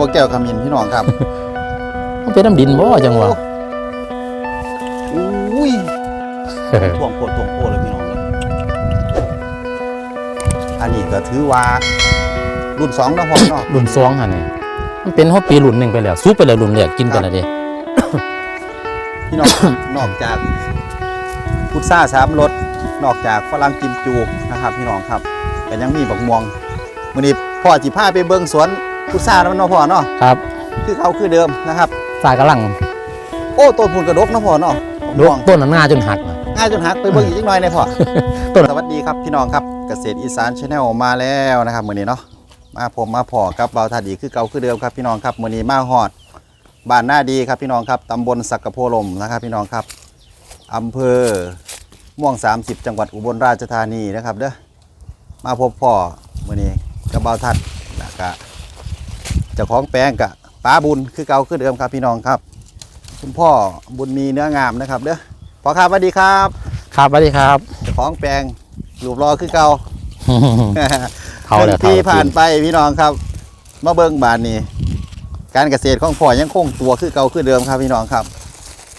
บ่แก้วขมิ้นพี่น้องครับ มันเป็นน้ำดินบ่จังหวะอุ้ยท่วงโพดท่วงโพดเลยพี่น้องเลยอันนี้ก็ถือว่ารุ่นสองเนาะพ่อเนาะรุ่นสองฮะนี่มันเป็นฮอปีรุ่นหนึ่งไปแล้วซุปไปแล้วรุ่นแรกกินไปแล้วเดิพี่น้องนอกจากพุทราสามรสนอกจากฝรั่งกิมจูนะครับ พี่น้องครับแต่ยังมีบักม่วงมื้อนี้พ่อจิพาไปเบิ่งสวน พุทราแล้วเนาะพ่อเนาะครับคือเขาคือเดิมนะครับสายกำลังโอ้ต้นพูนกระดกเนาะพ่อเนาะบักดม่กวงต้นนั้นงาจนหักน่ะง่ายจนหักไปเบิ่งอีกจักหน่อยหนะพ่อต้นสวัสดีครับพี่น้องครับเกษตรอีสานชาแนลมาแล้วนะครับมื้อนี้เนาะมาผมมาพอกับเบาทัดดีคือเก่าคือเดิมครับพี่น้องครับมื้อนี้มาฮอดบ้านหน้าดีครับพี่น้องครับตำบลสักกะโพลมนะครับพี่น้องครับอำเภอม่วง 30 จังหวัดอุบลราชธานีนะครับเด้อมาพบพ่อมื้อนี้กับเบาทัดแล้วก็ เจ้าของแปลงกับป้าบุญคือเก่าคือเดิมครับพี่น้องครับ คุณพ่อบุญมีเนื้องามนะครับเด้อพ่อครับสวัสดีครับ ครับสวัสดีครับเจ้าของแปลงรูปรอคือเก่าเขาแล้วที่เท่าผ่านไปพี่น้องครับมาเบิ้งบานนี้ การเกษตรของพ่อยังคงตัวคือเก่าคือเดิมครับพี่น้องครับ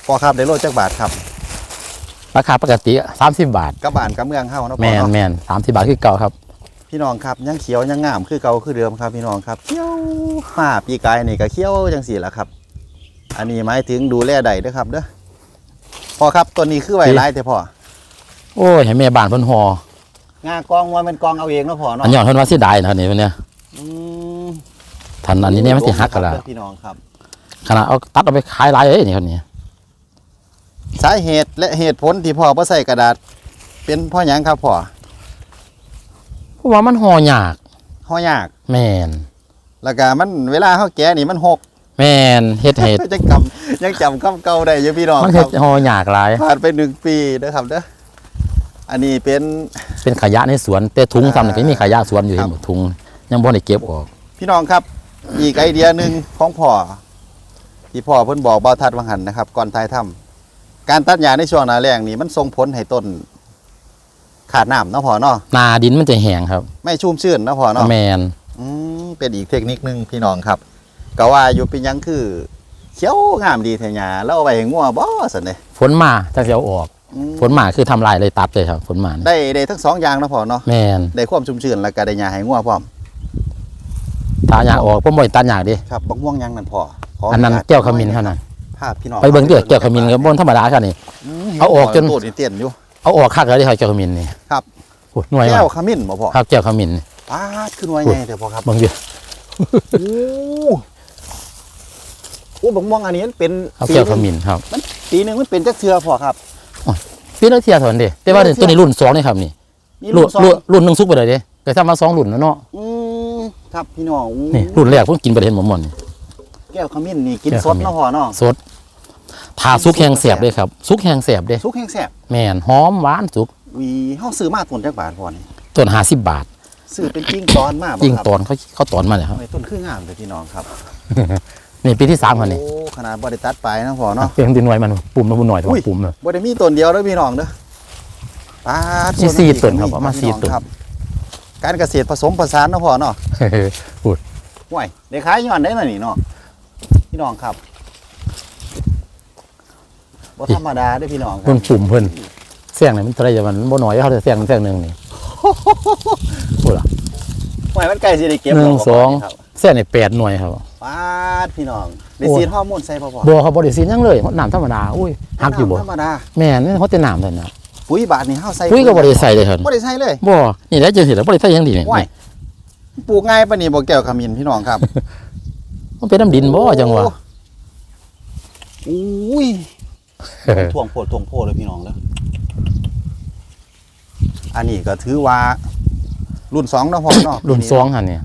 พ่อครับได้โลจักบาทครับราคาปกติ 30 บาทกับบานกับเมืองเข้าเนาะแมพ่อนเนาะแมน30บาทคือเก่าครับ พี่น้องครับยังเขียวยังงามคือเก่าคือเดิมครับพี่น้องครับเขียวมาปีกายนี่ก็เขียวจังสี่ละครับ อันนี้หมายถึงดูแลใดเด้อครับเด้อพ่อครับตัวนี้คือไวไลแต่พ่อโอ้ยให้แม่บ้านเพิ่นฮองากองว่าเป็นกองเอาเองเนาะพ่ออัเนาะนย้อนเพิ่นว่าสิได้นะนี่เพิ่นเนี่ยอืมทันอันนี้เนี่ยมันสิหักกันละพี่น้องครับขนาดเอาตัดเอาไปขายหลายเอ้ยนี่คนนี้สาเหตุและเหตุผลที่พ่อบ่ใส่กระดาษ เป็นเพ่อหยังครับพ่อ เพราะว่ามันฮอยากห่อยากแม่นแล้วก็มันเวลาเฮาแกะนี่มันหกแม่นเฮ็ดเฮ็ดยังจำยังจำคำเก่าได้อยู่พี่น้องมันคเฮ็รัดบฮอยากหลายผ่านไปหนึ่งปีนะครับเด้ออันนี้เป็นเป็นขยะในสวนแต่ถุงซ้ำนี่ก็มีขยะสวนอยู่ครัเห็บนบ่ถุงยังบ่ได้เก็บออก พี่น้องครับ อีกไอเดียหนึ่งของพ่อที่พ่อเพิ่นบอกเบาทัดวังหันนะครับ ก่อนท้ายถ้ำการตัดหญ้าในช่วงหน้าแล้งนี่มันส่งผลให้ต้น ขาดน้ำเนาะพ่อเนาะนาดินมันจะแห้งครับ ไม่ชุ่มชื่นเนาะพ่อเนาะแมนอืมเป็นอีกเทคนิคหนึงพี่น้องครับ ก็ว่าอยู่เป็นหยังคือเขียวงามดีแท้หญ้าแล้วเอาไว้ให้งัวบ่ซั่นเด้ฝนมาจังสิเอาออกอืมฝนมาคือทำลายเลยตัดเลยครับฝนมานี่ได้ได้ทั้งสองอย่างเนาะพ่อเนาะแมนได้ความชุ่มชื่นแล้วก็ได้หญ้าให้งัวพร้อมตาหยาออกผมบ่ได้ตัดหยากดิครับบักม่วงหยังนั่นพ่อขอันนั้นญาตแก้วขมิ้นเท่านั้นภาพพี่น้องไปเบิ่งเด้อแก้วขมิ้นก็บ่ธรรมดาครับนี่มเอาออกจนโตนี่เตี้ยนอยู่ เอาออกคักแล้วดิครับแก้วขมิ้นนี่ครับโอ้หน่วยแก้มาวขมิ้นบ่พ่อครับแก้วขมิ้นนี่ปาดขึ้นไว้ใหญ่เด้อพ่อครับเบิ่งดิโอ้โอ้บักม่วงอันนี้มันเป็นเอาแก้วขมิ้นครับมันปีหนึงมันเป็นจักเทื่อพ่อครับปีละเที่ยเท่านั้นเด้แต่ว่าปีละเที่ยตัวนี้รุ่นสองนี่ครับนี่นี่รุ่รุ่นนสองรุ่นรุ่นหนึงสุกไปเลยเด้ก็ทำมาสองรุ่นแล้วเนาะอืมครับพี่น้องอู้นี่รุ่นแรกผมกินไปเห็นหมดหมดนี่ แก้วขมิ้นนี่กินแก้วสขดมิ้นเนาะพ่อเนาะสด ทาสุกแห้งแสบเลยครับสุกแห้งแสบเด้สุกแห้งแซ่บแม่นหอมหวานสุกวีเฮาซื้อมาต้นจักบาทพ่อนี่ต้น50บาทซื้อเป็นจริงตอนมาบ่ยิงครับตอนเขาเขาตอนมาเลยครับโอ้ยต้นคืองามเลยพี่น้องครับนี่ปีที่สามครับนี่โอ้ขนาดบ่ได้ตัดไปนะพ่อเนาะเพียงดินไว้มันปุ่มมันบุญหน่อยแต่อุ้ว่ายปุ่มเลยบ่ได้มีต้นเดียวเด้อพี่น้องเด้อปาดมีสี่ต้นครับมีเอามาสี่ต้นครับการเกษตรผสมผสานเนาะพ่อเนาะพูดห่วยได้ขายย้อนได้น่ะนี่เนาะพี่น้องครับ บ่ธรรมดาเด้อพี่น้องครัเพิ่นปุ่มเพิ่นเสียงนี่มันเท่าไรจะมันบ่น้อยเขาจะเสียงมันเสียงหนึ่งนี่พูดละห่วยมันใกล้สิได้เก็บหนึ่งแล้วบ่สองครับเสียงนี่แปดหน่วยครับปาดพี่น้องได้โอ้ซีดฮอร์โมนใส่บ่พ่อบ่ครับบ่ได้ซีนหยังเลยน้ำธรรมดาอุ้ยหักอยู่บ่ธรรมดาแม่นี่เขาแต่น้ำเลยนะปุ๋ยบาทนี่เฮาใส่อุ้ยก็บ่ได้ใส่เลยครับบ่ได้ใส่เลย บ่นี่แหล้วจังซี่แล้วบ่ได้ใส่หยังดีนี่ห่วยปลูกง่ายปานนี้บ่แก้วขมิ้นพี่น้องครับ มันเป็นน้ำดินบ่จังหวะอุ้ย ท่วงโพดท่วงโพดเลยพี่น้องเด้ออันนี้ก็ถือว่า รุ่นสองเนาะพ่อเนาะรุ่นสองหั่นเนี่ย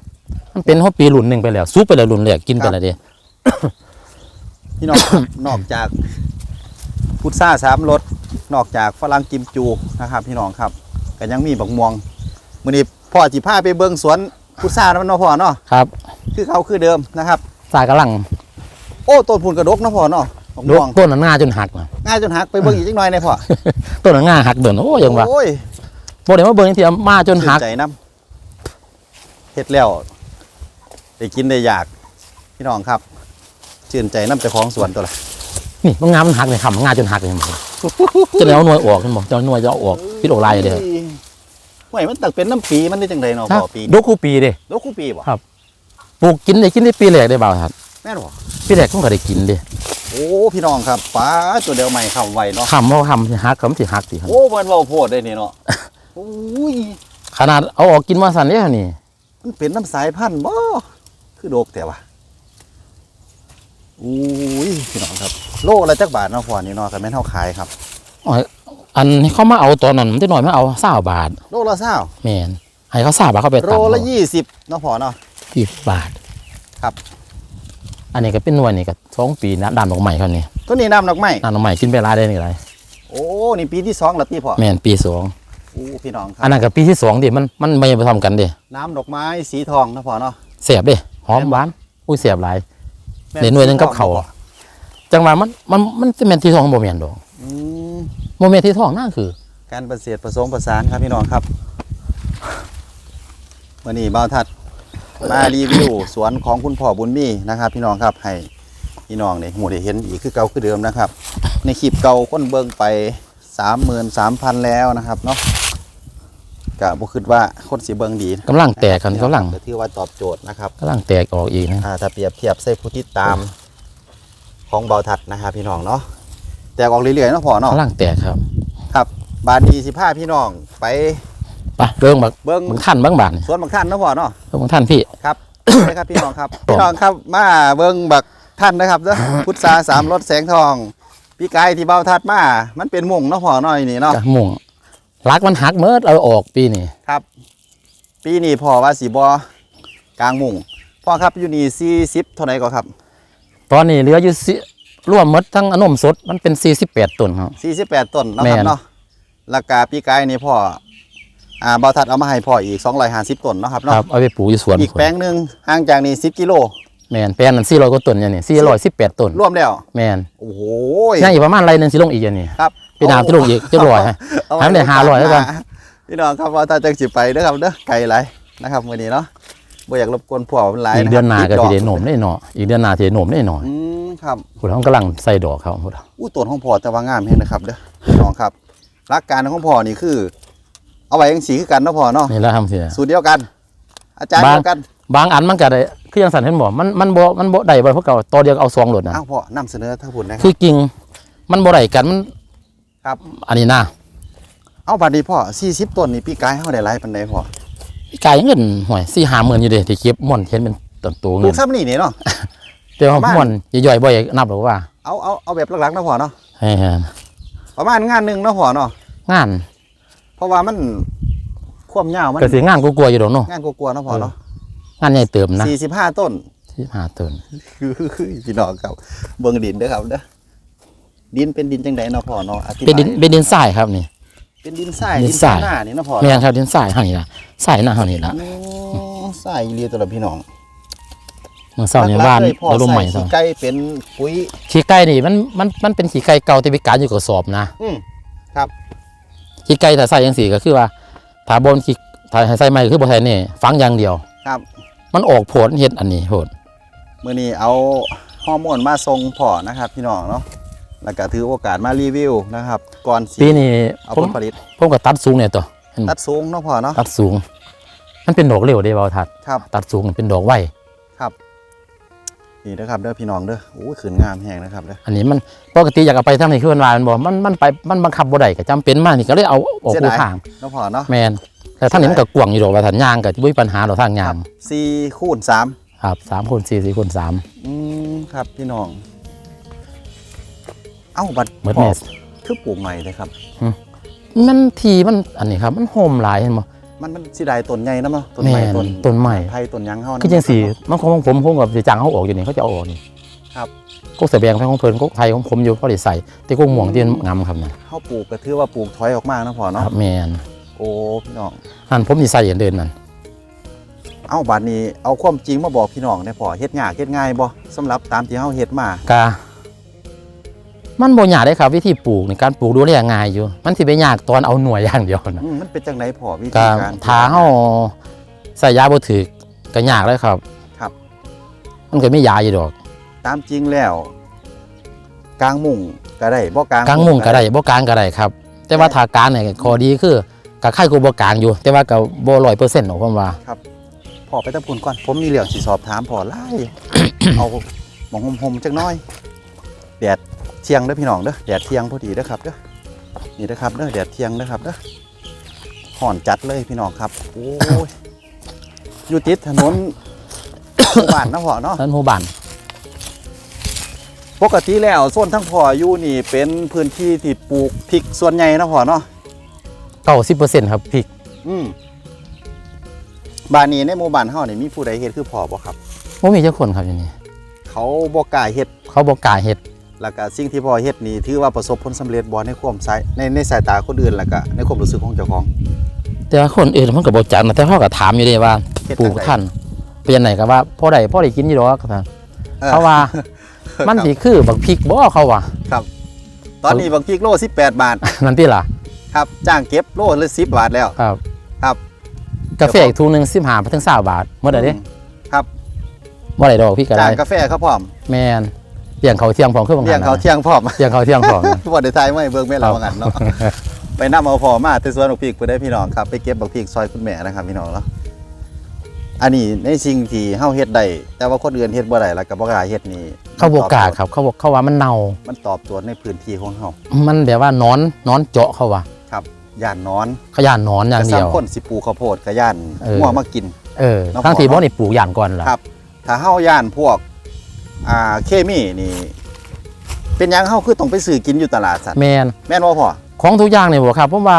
มันเป็นฮอปีรุ่นหนึ่งไปแล้วซุปไปแล้วรุ่นแรกกินไปแล้วเด้พี่น้องนอกจากพุทราสามรสนอกจากฝรั่งกิมจูนะครับ พี่น้องครับก็ยังมีบักม่วงมื้อนี้พ่อจิพาไปเบิ่งสวนพุทราแล้วเนาะพ่อเนาะครับ คือเขาคือเดิมนะครับสายกำลัง โอ้ต้นพูนกระดกเนาะพ่อเนาะ บักดม่กวงต้นนั้นงาจนหักน่ะง่ายจนหักไปเบิ่งอีกจักหน่อยหนอยพ่อต้นนั้นงาหักเดินโอ้ยังว่าโอ้ยบ่ได้มาเบิ่งทีมาจนหักชื่ใจน้ำเฮ็ดแล้วได้กินได้อยากพี่น้องครับ ชื่นใจน้ำเจ้าของสวนตัวละนี่มันงามมันหักเลยครับมันงาจนหักเลยมันจะเอาหน่วยออกกันบอกจะเอาหน่วยจะเอาออกพิษออกลายเลยเด้อห่วยมันตักเป็นน้ำปีมันได้จังไดเนาะครับพ่อปีดกคู่ปีเด้โลกคู่ปีบ่ครับปลูกกินได้กินได้ปีแรกได้เบาครับ แม่นบ่ปีแรกต้องก็ได้กินเด้โอ้พี่น้องครับป้าตัวเดียวใหม่เข้าไวเนาะคำว่าคำสิหักคำสิหักสิครับโอ้มันเว้าโพดได้นี่เนาะโอ้ยขนาดเอาออกกินมาสั่นเนี่ยนี่มันเป็นน้ำสายพันธุ์บ่คือโดกแต่ว่าอุ้ยพี่น้องครับ โลละจักบาทเนาะพ่อนี่เนาะคันแม่นเฮาขายครับอ๋ออันนี้เขามาเอาตอนนั้นมันได้หน่อยมาเอาเศร้าบาท โลละเศร้าแมนให้เขาเศร้าบาทเขาไปโลตัดละยี่สิบเนาะพ่อเนาะยี่สิบบาทครับ อันนี้ก็เป็นหน่วยนี่ก็สองปีนะด่านดอกใหม่ครับนี่ต้นนี้น้ำดอกไม้ด่านดอกใหม่กินไปหลายได้นี่ไรโอ้นี่ปีที่สองแล้วพี่พ่อแมนปีสองโอ้พี่น้องครัอันนั้นกับปีที่สองดิมันมันไม่ไปทำกันดิน้ำดอกไม้สีทองเนาะพ่อเนาะ เสียบดิหอมหวานอุ้ยเสียบหลายแม่เดี๋ยวหน่วยหนึงกับเขาสีทองจังหวะมันมันมันจะเป็นที่ทองโมเมนดอกอืมโมเมนที่ทองนั่นคือการประเสริฐผสมประสานครับพี่น้องครับวันนี้บ่าวทัด มารีวิวสวนของคุณพ่อบุญมีนะครับ พี่น้องครับให้พี่น้องเนี่ยหมูได้เห็นอีกคือเก่าคือเดิมนะครับ ในคลิปเก่าคนเบิ่งไปสามหมื่นสามพันแล้วนะครับเนาะกะบ่คิดว่าคนสิเบิ่งดีกำลังแตกกันกำลังก็ถือว่าตอบโจทย์นะครับกำลังแตกออกอีกนะอ่าถ้าเปรียบเทียบใส่ผู้ที่ตามของเบาทัดนะครับพี่น้องเนาะแตกออกเรื่อยๆเนาะพ่อเนาะกำลังแตกครับ ครับ บาทดีสิพาพี่น้องไป ไปเบิ่งบักเบิ้งมึงท่านบ้างบาทนี่สวนบางท่านเนาะพ่อเนาะเบิ่งบักท่านพี่ครับนะครับพี่น้องครับพี่น้องครับมาเบิ้งบักท่านนะครับเด้อพุทธาสามรถแสงทอง พี่กายที่เบาทัดมา มันเป็นมุ่งเนาะพ่อเนาะอยนี่เนาะกะม่วงรักมันหักเมื่อเอาออกปีนี้ครับ ปีนี้พ่อว่าสีบอกลางมุ่งพ่อครับอยู่นี่สี่สิบเท่าไหร่ก็ครับ ตอนนี้เหลืออยู่สิรวมหมดทั้งอนมสดมันเป็น 48ต้นครับสี่สิบแปดต้นเนาะคแม่รับนเนาะราคาพี่กายนี่พ่อ อ่าเบาทัดเอามาให้พ่ออีกสองร้อยห้าสิบต้นเนาะครับคเนาะรับเอาไปปลูกอยู่สวนอีกแปลงหนึ่งห่างจากนี่สิบกิโลแม่นแปลงนั้น400กว่าต้นอย่างนี้418ต้นรวมแล้วแม่นโอ้โห ยังอีกประมาณไรหนึงสิลงอีกอย่างนี้ครับพี่น้ำสิลงอีกจะร้อยฮะเาว้ทำได้500แล้วกัน พี่น้องครับว่าถ้าจังสิไปเด้อครับเด้อไกลหลายนะครับมื้อนี้เนาะบ่อยากรบกวนพวกมันหลายอีกะครับเดือนหน้าก็ติสิดได้กหนมได้หน่ออีกเดือนหน้าสิได้หนมได้หน่อยอืมครับ พุ่นเขากำลังใส่ดอกเขาพุ่น อู้ต้นของพ่อแต่ว่างามแฮงนะครับเด้อ พี่น้องครับหลักการของพ่อนี่คือ เอาไว้จังสีคือกันเนาะพ่อเนาะนี่แหล้วทำสิสูตรเดียวกัน อาจารย์บางเดียวกันบางอันมันก็ได้คือยังสั่นเห็นบ่มันมันบ่มันบ่ได้บ่เพราะเก่าตัวเดียวก็เอาซองโหลดนะอ้าวพ่อนำเสนอทั้งผุนนะคคืรับอกิ่งมันบ่ได้กันมันครับ อันนี้นะเอาบัดนี้พ่อ40ต้นนี่พี่กายเฮาได้หลายปานใดพ่อพี่กายเงินห่วย4 5หมื่นอยู่เด้ที่เก็บม่อนเห็นเป็นต้นโตปเงิลูนกซ้ำนี่นี่เนาะแต่ว่าบ้านม่อนย่อยๆบ่อยากนับหรอกว่า เอาเอาเอาแบบหลักๆเนาะพ่อเนาะให้ประมาณงานหนึงเนาะพ่อเนาะงาน เพราะว่ามันความยาวมันก็สิงานกลัวๆอยู่ดอกเนาะงานกลัวๆเนาะพ่อเนาะงานใหญ่เติมนะ45ต้น45ต้นคือพี่น้องครับเบิ่งดินเด้อครับเด้อดินเป็นดินจังไดเนาะพ่อเนาะอธิบายเป็นดินเป็นดินทรายครับนี่ เป็นดินทรายดิดินนทรายหน้านี่เนาะพ่อแม่นครับดินทรายเฮานี่ล่ะทรายหน้าเฮานี่ล่ะโอ้ทรายอีเลียตัวละพี่น้องเมื่อเช้านี่หลักๆบ้านเลยพ่อเราลงใหม่ใส่ซะขี้ไก่เป็นปุ๋ยขี้ไก่นี่มันมันมันเป็นขี้ไก่เก่าที่พิการอยู่กับสอบนะอืม ขี้ไก่ถ้าใส่ยังสี่ก็คือว่าถ้าบนขี้ถ้าให้ใส่ใหม่ก็คือบ่ใส่นี่ฟังอย่างเดียว ครับมันออกผลเฮ็ดอันนี้โหดมื้อนี้เอาฮอร์โมนมาส่งพ่อนะครับ พี่น้องเนาะแล้วก็ถือโอกาสมารีวิวนะครับ ก่อนสิปีนี้เอาผผมลผลิตผมก็ตัดสูงเนี่ยตัวเห็นบ่ตัดสูงเนาะพ่อเนาะตัดสูง มันเป็นดอกเร็วเด้บ่าวทัด ครับ ตัดสูงเป็นดอกไว นี่นะครับเด้อพี่น้องเด้อโอ้ยขืนงามแฮงนะครับเด้ออันนี้มันปกติอยากเอาไปทางนี้คือมันว่ามันบ่มันมันไปมันบังคับบ่ได้ก็จำเป็นมากนี่ก็เลยเอาออกเสียคู่ดายทางเนาะพ่อเนาะแม่นแต่ทางนี้มันก็กว้างอยู่ดอกว่าทันยางก็บ่มีปัญหาดอกทางยางสี่คูณสามครับ3คูณ4 4คูณ3อืมครับพี่น้อง เอ้าบัดหมดพ่อแม่คือปลูกใหม่เลยครับมันทีมันอันนี้ครับมันโฮมหลายเห็นบ่ มันมันสิได้ต้นใหญ่นำเนาะต้นแม่ใหม่นต้นต้นใหม่ไผ่ต้นหยังเฮานะคือจังสี่มันของผมผมกับสิจังเขาออกอยู่นี่เขาจะเอาออกนี่ครับกกเสบียงของเพิ่นกกไทยของผมอยู่พอได้ใส่แต่กกม่วงที่งามครับนะเฮาปลูกก็ถือว่าปลูกถอยออกมาเนาะพ่อคเนาะรับแม่นโอ้พี่น้องนั่นผมสิใส่อย่างเดินนั่นเอ้าบัดนี้เอาความจริงมาบอกพี่น้องได้พ่อเฮ็ดยากเฮ็ดง่ายบ่สำหรับตามที่เฮาเฮ็ดมากา มันบ่ยากได้ครับวิธีปลูกในการปลูกดูแลง่ายอยู่ มันสิไปยากตอนเอาหน่วยอย่างเดียวนะอืมมันเป็นจังไดพ่อวิธีก็การ ถ้าเฮาใส่ยาบ่ถึกก็ยากเลยครับครับ มันก็มียาอยู่ดอกตามจริงแล้ว กลางมุงก็ได้บ่กลางกลางมุงก็ได้บ่กลางก็ได้ครับ แต่ว่าถ้ากลางเนี่ยข้อดีคือก็ไข่กูบ่กลางอยู่ แต่ว่าก็บ่100%หรอกผมว่า พอไปตะพุนก่อน ผมมีเรื่องสิสอบถามพอไล่ เอาหมองหมๆจักหน้อยแดด เที่ยงเด้อพี่น้องเด้อแดดเที่ยงพอดีเด้อครับเด้อนี่เด้อครับเด้อแดดเที่ยงเด้อครับเด้อห่อนจัดเลยพี่น้องครับโอ้ยอยู่ติดถนนหมู่บ้านเนาะพ่อเนาะท่านผู้บ้านปกติแล้วโซนทั้งพ่ออยู่นี่เป็นพื้นที่ที่ปลูกพริกส่วนใหญ่เนาะพ่อเนาะ90%ครับพริก อืมบ้านนี้ในหมู่บ้านเฮานี่มีผู้ใดเฮ็ดคือพ่อบ่ครับบ่มีจักคนครับอยู่นี่เขาบ่กล้าเฮ็ดเขาบ่กล้าเฮ็ด แล้วก็สิ่งที่พ่อเฮ็ดนี่ถือว่าประสบผลสำเร็จบ่ในความสายในในสายตาคนอื่นแล้วก็ในความรู้สึกของเจ้าของ แต่ว่าคนอื่นมันก็บ่จักนะแต่เขาก็ถามอยู่เด้ว่าเฮ็ดปลูกจังใดท่านเป็นจังไดก็ว่าพอได้พอได้กินอยู่ดอกครับออเขาว่ามันสิคือบักพริกบ่เขาว่าตอนนี้บางพริกโล18บาทนั่นติล่ะ ครับจ้างเก็บโลละ10บาทแล้วครับ ครับกาแฟอีกถุงหนึง15ไปถึง20บาทหมดได้เด้อืมครับบ่ได้ดอกพี่ก็ได้จ้างกาแฟเขาพร้อมแม่นเลี้ยงเขาวเที่ยงพร้อมคือบางเลี้ยงเขานะเที่ยงพร้อมเลี้ยงเขาวเที่ยงพร้อมนะบ่ได้ทายไม่เบิ่งแม่เราครับว่างั้นเนาะไปนำเอาพอมาแต่สวนบักพริกเพิ่นได้พี่น้องครับไปเก็บบักพริกซอยคุณแม่นะครับพี่น้องเนาะอันนี้ในสิ่งที่เฮาเฮ็ดได้แต่ว่าคนอื่นเฮ็ดบ่ได้แล้วก็บ่กล้าเฮ็ดนี่เขาบ่กล้าครับ เขาบอกเขาว่ามันเน่า มันตอบโจทย์ในพื้นที่ของเฮามันแบบว่านอนนอนเจาะเขาว่าครับย่านนอนเขาย่านนอนอย่างเดียวกระซ้ำคนสิปลูกข้าวโพดก็ย่านเอองัวมากินเออแล้วทั้งที่พอบ่นี่ปลูกอย่างก่อนล่ะครับ ถ้าเฮาย่านพวก อ่าเคมีนี่ เป็นหยังเฮาคือต้องไปซื้อกินอยู่ตลาดสัตว์แม่นแม่นบ่พ่อของทุกอย่างนี่บ่ครับผมว่า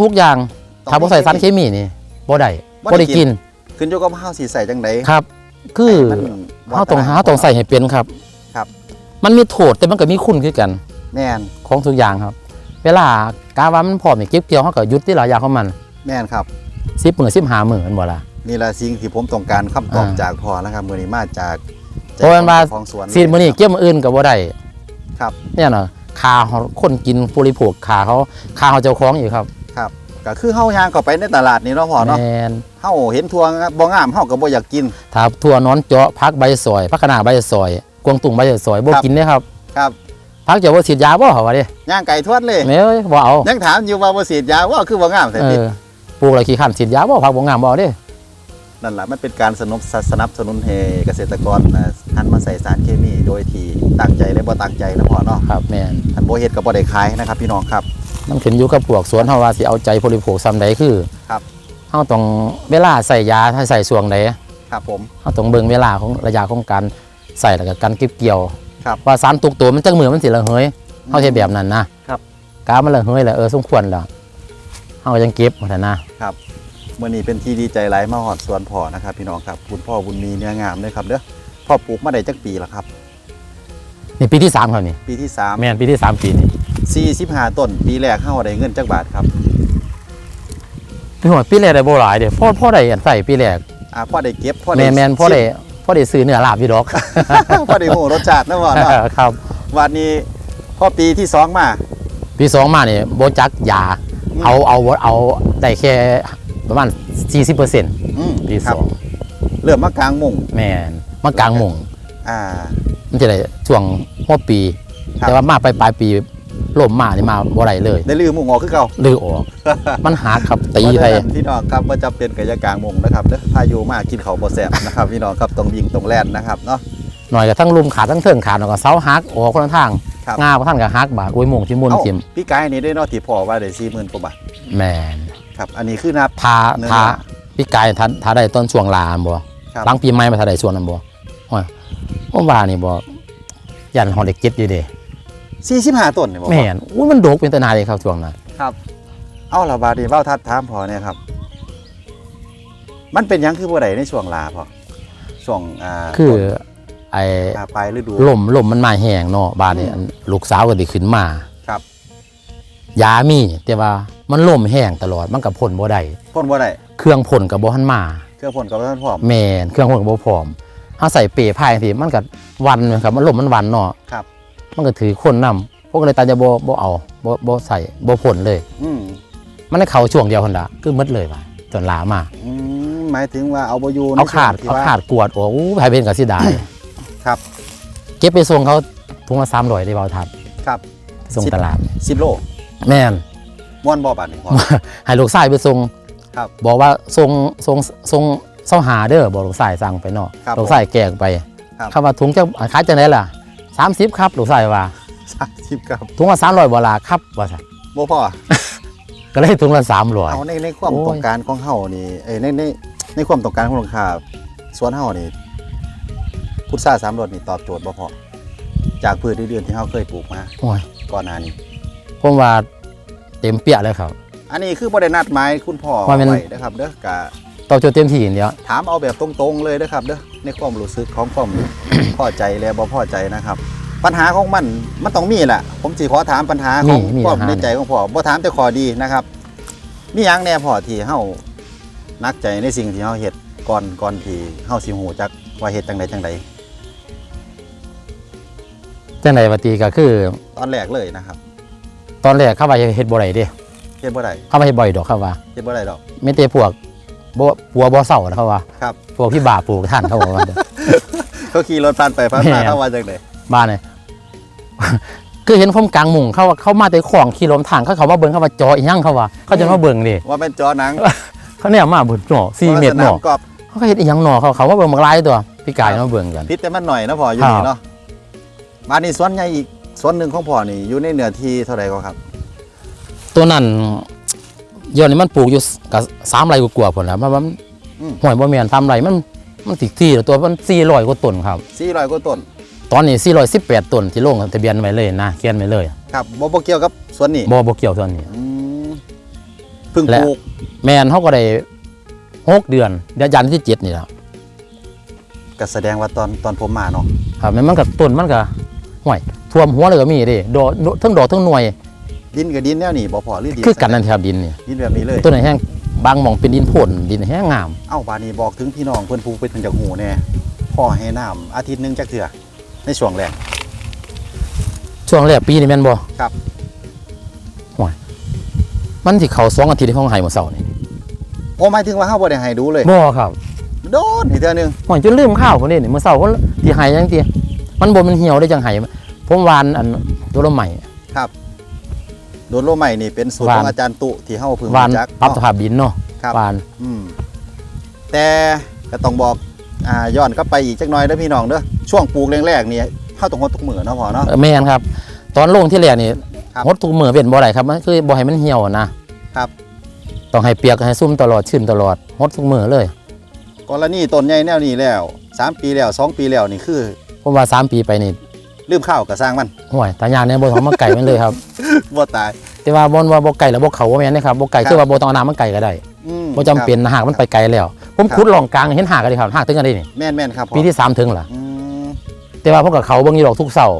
ทุกอย่างต้องถ้าบ่ใส่สารเคมีนี่บ่ได้บ่ได้กินขึ้นอยู่กับเฮาสิใส่จังไดครับ คือมันเฮาต้องหาเฮาต้องใส่ให้เป็นครับครับ มันมีโทษแต่มันก็มีคุณคือกัน แม่นของทุกอย่างครับ เวลากาว่ามันพร้อมนี่เก็บเกี่ยวเฮาก็หยุดที่หลายอย่างของมันแม่นครับ10มื้อ15มื้อแม่นบ่ล่ะนี่ละสิ่งที่ผมต้องการคำตอบอ่าจากพ่อนะครับมื้อนี้มาจาก เพราะมันมาเจ้ของสวนซีดมื้อนี้เก็บมื้ออื่นก็บ่ได้ครับเนี่ยน่ะค่าคนกินบริโภคค่าเขาค่าเขาเจ้าของอยู่ครับครับก็คือเฮาย่างเข้าไปในตลาดนี่เนาะพ่อเนาะแมนเฮาเห็นทั่วบ่งามเฮาก็บ่อยากกินถ้าทั่วนอนเจาะพักใบสอยพักขนาใบสอย กวางตุ่งใบสอยบ่ครับกินเด้ครับครับพักเจะว่าฉีดยาบ่เขาว่าเด้ย่างไก่ทวดเลยแม่เอ้ยบ่เอายังถามอยู่ว่าบ่ฉีดยาว่าคือบ่งามแต่เอติอปลูกอะไรขี้ขันฉีดยาบ่พักบ่งามบ่เอาเด้ นั่นแหละมันเป็นการสนับสนับสนุนให้เกษตรกรนะหันมาใส่สารเคมีโดยที่ตั้งใจและบ่ตั้งใจนะพ่อเนาะครับแม่นอันบ่เฮ็ดก็บ่ได้ขายนะครับพี่น้องครับมันขึ้นอยู่กับพวกสวนเฮาว่าสิเอาใจบริโภคซำใดคือครับเฮาต้องเวลาใส่ยาถ้าใส่ช่วงใดครับผมเฮาต้องเบิ่งเวลาของระยะของการใส่แล้วก็การเก็บเกี่ยวครับว่าสารตุกตัวมันจังมือมันสิระเหยเฮาเฮ็ดแบบนั้นนะครับกามันละเฮ้ยแหละเออสมควรแล้วเฮาก็ยังเก็บว่าซั่นนะ มื้อนี้เป็นที่ดีใจหลายมาฮอดสวนพ่อนะครับ พี่น้องครับคุณพ่อบุญมีเนื้องามเด้อครับเด้อพ่อปลูกมาได้จักปีแล้วครับ นี่ปีที่3ครับนี่ปีที่แม่นปีที่3ปีนี่3 45ต้นปีแรกเฮาได้เงินจักบาทครับพี่หัวปีแรกได้บ่หลายเด้พ่อพ่อได้อันใส่ปีแรกอ่าพ่อได้เก็บพ่อได้แม่นแม่นพ่อได้พ่อได้ซื้อเนื้อลาบอยู่ดอก พ่อได้ฮู้รสชาตินะพ่อเนาะ ครับวันนี้พอปีที่สองมา ปีสองมานี่บ่จักยาอืมเอาเอาเอาได้แค่ ประมาณ 40%อืมปีคสรับองเริ่มมากลางมุงแม่นมากลางหมงอ่า มันจะได้ช่วงหัวปี ครับ แต่ว่ามาไปปลายปีล่มมานี่มาบ่ได้เลยได้ลืมมุงออกคือเก่าลือออก มันหักครับตีไป เพราะฉะนั้นพี่น้องครับว่าจะเป็นกายกลางมุงนะครับเด้อพายุมากินเขาวบ่แซ่บนะครับ พี่น้องครับตรงยิงตรงแล่นนะครับเนาะ หน่อยก็ทั้งลุมขาดทั้งเทิงขาดแล้วก็เสาหักออกคนละทางครับ งาบ่ทันก็หักบาดโอ้ยหมงที่มุนเอ้าทิ่มพี่กายนี่ได้เนอที่พ่อว่าได้40,000กว่าบาทแม่น ครับ อันนี้คือนับ ทาเนื้อทาพี่กายทาทาได้ต้นช่วงลาบ่ครับ หลังปีใหม่มาทาได้ช่วงนั้นบ่โอ้ยผมว่านี่บ่ยันฮอดได้เก็บอยู่เด้45ต้นนี่บ่พ่อแม่นอุ้ยมันโดกเป็นตาหนาเลยครับช่วงนั้นครับ เอาล่ะบาดนี้เว้าทัดถามพ่อเนี่ยครับ มันเป็นหยังคือบ่ได้ในช่วงลาพ่อช่วงอ่าคือไอ้อ่าปลายฤดู ลมลมมันมาแห้งเนาะบ้านนี่อันลูกสาวก็ได้ขึ้นมาครับ ยามีแต่ว่ามันลมแห้งตลอดมันก็พ่นบ่ได้พ่นบ่ได้เครื่องพ่นก็บ่ทันมา เครื่องพ่นกับท่านพร้อมแม่นเครื่องพ่นก็บ่พร้อมเฮาใส่เปรย์พายสิมันก็วันนะครับมันลมมันวันเนาะครับ มันก็ถือคนนํพวกเลยตาจะบ่บ่เอาบ่บ่ใส่บ่พ่นเลย อืมมันได้เข้าช่วงเดียวหั่นล่ะคือหมดเลยว่าจนลามาอืมหมายถึงว่าเอาบ่อยู่ในเอาขาดช่วงที่เอาว่าขาดกวดโอ้อู้ไผเป็นกับสิดายครับ เก็บไปส่งเขาถุงละ300ได้เบาทัดครับ ส่งตลาด10โล แม่นม่วนบ่บาดนี่พ่อ ให้ลูกชายไปส่งครับบอกว่าส่งส่งส่งเสาหาเด้อบอกลูกชายสั่งไปเนาะครับลูกชายแกงไปครับคำว่าถุงจะขายจังไดล่ะ30ครับลูกชายว่า30ครับถุงละ300บ่ล่ะครับว่าซั่นบ่พอก็เลยถุงละ300 เอาในในความโอ้ย ต้องการของเฮานี่เอ้ยในในในความต้องการของลูกค้าสวนเฮานี่พุทราสามรสนี่ตอบโจทย์บ่พอจากพืชอื่นๆที่เฮาเคยปลูกมาโอ้ยก่อนหน้านี้ ผมว่าเต็มเปียเลยครับ อันนี้คือบ่ได้นัดหมายคุณพ่อว่ามัน ไว้นะครับเด้อกะตอบโจทย์เต็มที่อย่างเดียวถามเอาแบบตรงๆเลยนะครับเด้อในความรู้สึกของความ พอใจและบ่พอใจนะครับ ปัญหาของมันมันต้องมีแหละผมสิขอถามปัญหาของมีมีความปัญหา ในใจของพ่อบ่ถามแต่ข้อดีนะครับ มีหยังแน่พ่อที่เฮานักใจในสิ่งที่เฮาเฮ็ดก่อนก่อนที่เฮาสิฮู้จักว่าเฮ็ดจังไดจังไดจังไดว่าตีก็คือตอนแรกเลยนะครับ ตอนแรกเข้าไปเฮ็ดบ่ได้เด้เฮ็ดบ่ได้เข้าไปเฮ็ดบ่อยดอกเข้าว่าเฮ็ดบ่ได้ดอกไม่แต่พวกบ่ปัวบ่เศร้านะเขาว่าครับพวกพี่บาปลูกท่านเขาบอกว่าเขาขี่รถผ่านไปผ่านมาแม่เขาว่าจังไดบ้านเนี่ยคือเห็นผมกลางมุงเขาว่าเขามาแต่ของขี่ลมทางเขาเขามาเบิ่งเขาว่าจออีหยังเขาว่า เขาจะมาเบิ่งดิว่าเป็นจอหนังเขาเนี่ยมาเบิ่งหนอ4เมตรหนอว่าสนากอล์ฟเขาก็เฮ็ดอีหยังหนอเขาเขาว่าเบิ่งบักหลายตัวพี่กายมาเบิ่งกันพิษแต่มันหน่อยนะพ่ออยู่ครันี่บเนาะบ้านนี้สวนใหญ่อีก สวนหนึ่งของพ่อนี่อยู่ในเนื้อที่เท่าไหร่ก็ครับ ตัวนั้นย้อนนี่มันปลูกอยู่กับ3ไร่กว่าๆพุ่นแหล้วมันมันอืมห่วยบ่แม่น3ไร่มันมันสิที่แล้วตัวมัน400กว่าต้นครับ400กว่าต้นตอนนี้418ต้นที่ลงทะเบียนไว้เลยนะเขียนไว้เลยครับบ่บ่เกี่ยวกับสวนนี่บ่บ่เกี่ยวส่วนนี้ อืมเพิ่งและ ปลูกแม่นเขาก็ได้หกเดือนเดือนยันที่เจ็ดนี่แหละก็แสดงว่าตอนตอนผมมาเนาะครับแม่นมันก็ต้นมันก็ ห่วยท่วมหัวเลยก็มีเดิดอกทั้งดอกทั้งหน่วย ดินกับดินแนวนี่บ่พอหรือดินคือกันนั่นครับดินนี่ดินแบบนี้เลยต้นไหนแห้งบางหมองเป็นดินพ่นดินแห้งงามเอ้าบานนี้บอกถึงพี่น้องเพิ่นปลูกเป็นทางจากหูแน่พ่อให้น้ำอาทิตย์หนึงจักเทื่อในช่วงแรกช่วงแรกปีนี่แม่นบ่ครับห่วยมันสิเข้าสองอาทิตย์ที่ห้องไห้มื้อเช้านี่โอ้หมายถึงว่าเฮาบ่ได้ให้ดูเลยบ่ครับโดนอีกเทื่อนึงห่วยจนลืมข้าวพุ่นนี่มื้อเช้าเพิ่นสิไห้จังซี่ มันบ่มันเหี่ยวได้จังไห้ผมหวานอันตัวละใหม่โดนโลใหม่นี่เป็นสูตรหวานของอาจารย์ตุที่เฮาเพิ่งหวานรู้จักปรับสเนาะ ภาพดินเนาะครับ หวานอืมแต่ก็ต้องบอกอ่าย้อนกลับไปอีกจักหน่อยเด้อพี่น้องเด้อช่วงปลูกแรกๆนี่เฮาต้องงดทุกมื้อเนาะพ่อเนาะ เออแม่นครับ ตอนลงที่แรกนี่ครับ งดทุกมื้อเป็นบ่ได้ครับมันคือบ่ให้มันเหี่ยวนะครับ ต้องให้เปียกให้ซุ่มตลอดชื้นตลอดงดทุกมื้อเลย กรณีต้นใหญ่แนวนี้แล้วสามปีแล้วสองปีแล้วนี่คือ ผมว่า3ปีไปนี่ลืมข้าวก็สร้างมันห่วยตายางเนี่ยบ่ต้องมาไก่มันเลยครับ บ่ตาย แต่ว่าบ่นว่าบ่ไก่แล้วบ่เขาบ่แม่นนะครับบ่ไก่ครับคือว่าบ่ต้องเอาน้ำมันไก่ก็ได้อืมบ่จำเป็นหากมันไปไกลแล้ว ผมครับขุดร่องกลางเห็นหากกันเลยครับหากถึงกันได้นี่แม่นแม่นครับพ่อปีที่สามถึงล่ะอืมแต่ว่าพวกกับเขาเบิ่งอยู่ดอกทุกเสาร์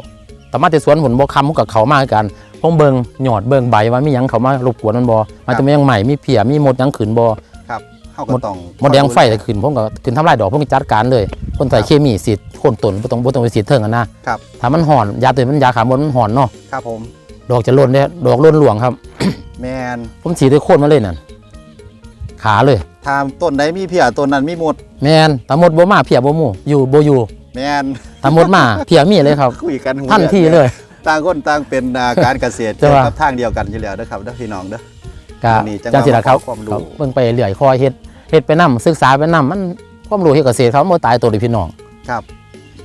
แต่มาแต่สวนผลบ่คำพวกกับเขามาคือกันผมเบิ่งหยอดเบิ่งใบว่ามีหยังเขามารบกวนมันบ่มันจะมีหยังใหม่มีเพียมีมดหยังขึ้นบ่ครับเฮาก็ต้องมดแดงไฟจะขึ้นผมก็ขึ้นทำลายดอกผมก็จัดการเลย คนใส่เคมีสีดโคนต้นบ่ต้องบ่ต้องไปสีดเทิงกันนะครับ ถ้ามันห่อนยาตัวมันยาขามดมันห่อนเนาะครับผม ดอกจะหล่นเด้ดอกหล่นหลวงครับ แม่นผมสีดด้วยโคนมาเลยนั่นขาเลยถ้าต้นใดมีเพียต้นนั้นมีหมด แม่นถ้าหมดบ่มาเพียบ่หมู่อยู่บ่อยู่แม่นถ้าหมดมาเพียมีเลยครับคุยกันหูทันทีเลย ต่างคนต่างเป็นอ่าการเกษตรแต่เกี่ยวว่ากับทางเดียวกันอยู่แล้วเด้อครับเด้อพี่น้องเด้อ ก็วันนี้จังจังสิล่ะครับเอาความรู้ครับเบิ่งไปเรื่อยคอยเฮ็ดเฮ็ดไปนํศึกษาไปนํมัน ความรู้เฮ็ดเกษตรเขาบ่ตายตัวเดียวพี่น้องครับ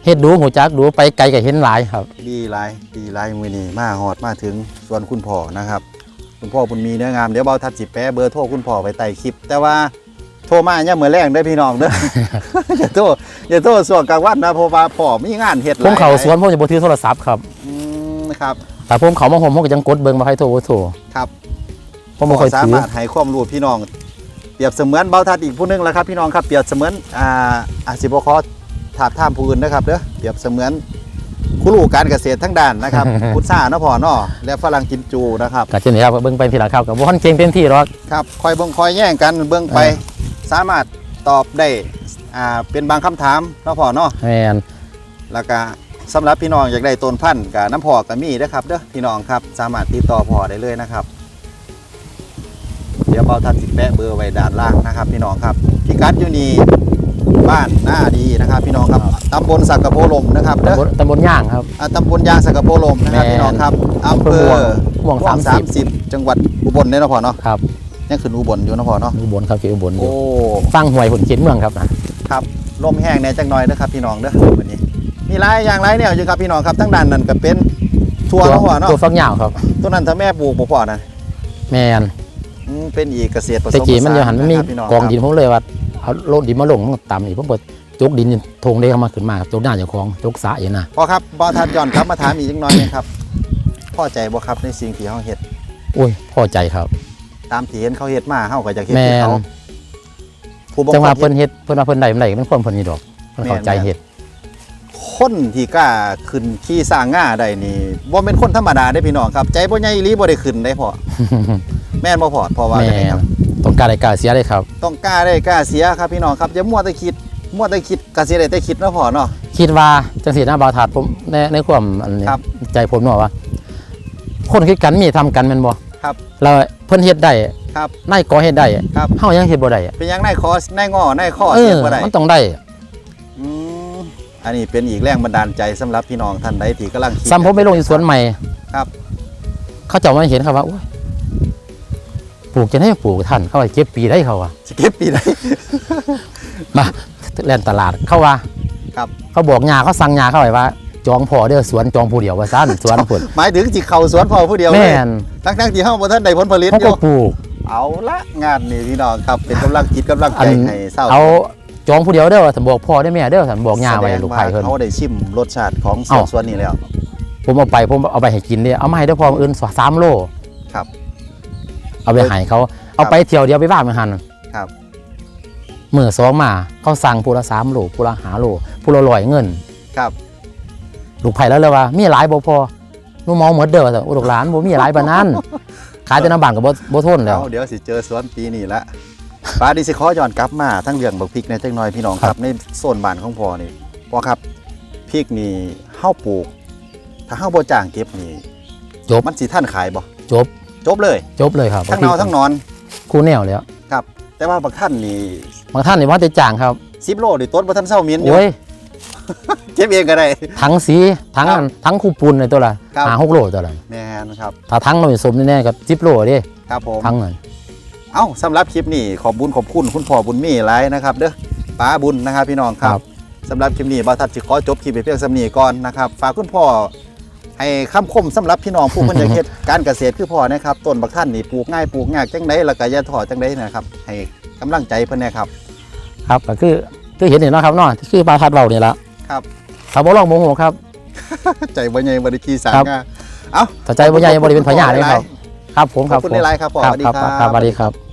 เฮ็ดดูหูจักดูไปไกลก็เห็นหลายครับ ดีหลายดีหลายมื้อนี้มาฮอดมาถึงส่วนคุณพ่อนะครับ คุณพ่อบุญมีเนื้องามเดี๋ยวเบาทัดสิแปะเบอร์โทรคุณพ่อไว้ใต้คลิป แต่ว่าโทรมาเนี่ยามมื้อแรงเด้อพี่น้องเด้อ อย่าโทรอย่าโทรส่วงกลางวันนะเพราะว่าพ่อมีงานเฮ็ดหผลายมเข้าสวนผมจะบ่ถือโทรศัพท์ครับอืมครับแต่ผมเข้ามาผมผมก็จังกดเบิ่งว่าใครโทรบ่โทรครับผมบ่ค่อยสาถือมารถให้ความรู้พี่น้อง เปรียบเสมือนเบาทัดอีกผู้หนึงแล้วครับพี่น้องครับเปรียบเสมือนอ่าอาสิบ่ขอถากท่ามผู้อื่นนะครับเด้อเปรียบเสมือนผู้รู้การเกษตรทั้งด้านนะครับพุทธาเนาะพ่อเนาะและฝรั่งกิมจูนะครับก็เช่นนี้ครับเบิ่งไปทีละครับก็บ่ทันเก่งเต็มที่หรอกครับคอยเบิ่งคอยแย่งกันเบิ่งไปเออสามารถตอบได้อ่าเป็นบางคำถามเนาะพ่อเนาะแม่นแล้วก็สำหรับพี่น้องอยากได้ต้นพันธุ์กับน้ำพอกับมีนะครับเด้อพี่น้องครับสามารถติดต่อพ่อได้เลยนะครับ เดี๋ยวเบาทัดสิแปะเบอร์ไว้ด้านล่างนะครับ พี่น้องครับพิกัดอยู่นี่บ้านหน้าดีนะครับ พี่น้องครับตำบลสักกะโพลมนะครับเด้อตำบลตำบลย่างครับอ่าตำบลยางสักกะโพลมนะครับแม่นพี่น้องครับอำเภอม่วงม่วงสามสิบจังหวัดอุบลเนี่ยนาะพ่อเนาะครับยังขึ้นอุบลอยู่เนาะพ่อเนาะอุบลครับเขตอุบลอโอ้ยู่ฟังหวยผลเขตเมืองครับนะครับลมแห้งแหน่จังหน่อยนะครับ พี่น้องเด้อวันนี้มีหลายอย่างหลายแนวอยู่ครับพี่น้องครับทั้งด้านนั้นก็เป็นทั่วเนาะพ่อเนาะตัวฟักยาวครับตัวนั้นถ้าแม่ปลูกบ่พ่อนะแมน อืมเป็นอีกเกษตรผสแต่มผกี้สานมันอยู่หันมันมีะครับพี่น้กองครับดินผมเลยว่าเอาโลดดินมาลงมันต่ำอีกผมเปิดจกดินทงได้เข้ามาขึ้นมาครับจกหน้าเจ้าของจกสระอย่างน่ะพ่อครับบอทันย้อนครับมาถามอีกจังน้อยนะครับพ่อใจบ่ครับในสิ่งที่เขาเฮ็ดโอ้ยพอใจครับตามที่เห็นเขาเฮ็ดมาเฮาก็อยากเฮ็ดแมให้นเขาผู้บงจังหวะคเพิ่นนเฮ็ดเพิ่นว่าเพิ่นได้มันได้เป็นความเพิ่นนี่ดอกเพิ่นเข้าใจแม่นเฮ็ดคนที่กล้าขึ้นขี่สร้างง่าได้นี่บ่เป็นคนธรรมดาได้พี่น้องครับ ใจบ่ใหญ่อีหลีบ่ได้ขึ้นได้พ่อ แม่นบ่พอดพ่อว่าแม่ได้ไหมครับ ต้องการได้กล้าเสียเลยครับ ต้องกล้าได้กล้าเสียครับพี่น้องครับอย่ามัวแต่คิดมัวแต่คิดก็สิได้แต่คิดเนาะพ่อเนาะ คิดว่าจังสีนะบาวถาดผมในในความอันนี้ครับใจผมเนาะว่า คนคิดกันมีทำกันแม่นบ่ครับแล้วเพิ่นเฮ็ดได้ครับนายก่อเฮ็ดได้ครับ เฮายังเฮ็ดบ่ได้เป็นหยังในคอในงอในข้อเอเสีอยบ่ได้ มันต้องได้อืมอันนี้เป็นอีกแรงบันดาลใจสำหรับพี่น้องท่านใดที่กำลังคิด ซ้ำผมไปลงอยู่สวนใหม่ครับ เขาเจ้ามาเห็นครับว่าโอ้ย ปลูกจะให้ปลูกท่านเขาว่าเก็บปีได้เขาว่าสิเก็บปีไหนมาแล่นตลาดเขาว่าครับ เขาบอกยาเขาสั่งยาเขาไว้ว่า จองพอเด้อสวนจองผู้เดียวว่าซั่นสวนพุ่นหมายถึงสิเข้าสวนพ่อผู้เดียวเลแม่ยนทั้งๆที่เฮาบ่ทันได้ผลผลิตเขาอก็ยู่ปลูก เอาละงานนี่พี่น้องครับเป็นกำลังจิตกำลังอัใจนให้เศร้าเอาจองผู้เดียวเด้อฉันบอกพ่อได้แม่เด้อฉันบอกยาไว้แสดงลูกไผ่เพิ่นเขาได้ชิมรสชาติของสวนเอ้า สวนนี้แล้ว ผมเอาไปผมเอาไปให้กินเด้เอามาให้เด้อพออื่นสามโลครับ เอาไปให้เขาเอาไปเที่ยวเดียวไปบ้านมันหันครับเมื่อสองมาเขาสั่งผู้ละสามโลผู้ละหาโลผู้ละร้อยเงินครับ ลูกไผ่แล้วเลยว่า มีหลายบ่พอหนูมองเหมือนเด้อแต่ลูกหลานบ่มีหลายปานนั้นขายแต่น้ำบานกับบ่บ่ทนแล้วเอาเดี๋ยวสิเจอสวนปีนี้ละป้าดิสิขอย้อนกลับมาทั้งเรื่องบักพริกในจังน้อยพี่น้องคครัรับบในโซนบ้านของพ่อนี่พ่อครับพริกนี่เฮาปลูก ถ้าเฮาบ่จ้างเก็บนี่จบมันสิท่านขายบ่จบ จบเลยจบเลยครับทั้งเนาทั้งนอนคู่แนวแล้วครับ แต่ว่าบักท่านนี่บางท่านนี่ว่าจะจ้างครับ10โลนี่ต้นบ่ทันเซามินอยู่โอ้ยเก็บเองก็ได้ทั้งสีทั้งครับอันทั้งคู่ปูนในตัวละครับหาหกโลตัวละแม่นครับถ้าทั้งน้ำสมแน่ๆกับ10โลเด้ครับผมทั้งนั้นเอ้าสำหรับคลิปนี้ขอบบุญขอบคุณคุณพ่อบุญมีหลายนะครับเด้อป้าบุญนะครับพี่น้องครับสำหรับคลิปนี้บ่าวทัดสิขอจบคลิปไปเพียงสำนีก่อนนะครับ ฝากคุณพ่อ ให้คำคมสำหรับพี่น้องผู้คนอยากเฮ็ดการเกษตรคือพ่อนะครับต้นบักท่านนี่ปลูกง่ายปลูกยากจังไดแล้วก็อย่าถอจังไดนะครับ ให้กำลังใจเพิ่นแน่ครับ ครับก็คือคือเห็นนี่เนาะครับเนาะคือปลาทัดเบานี่ละครับถ้าบ่ลองโมโหครับ ใจบ่ใหญ่บ่ได้ขี้สางครับงาเอ้าถ้าใจบ่ใหญ่บ่ได้เป็นพญาเลยครับ ครับผมขคอรับบคุณผมหลายๆครับพ่อคสรับวัสดีครับครับครับสวัสดีครับ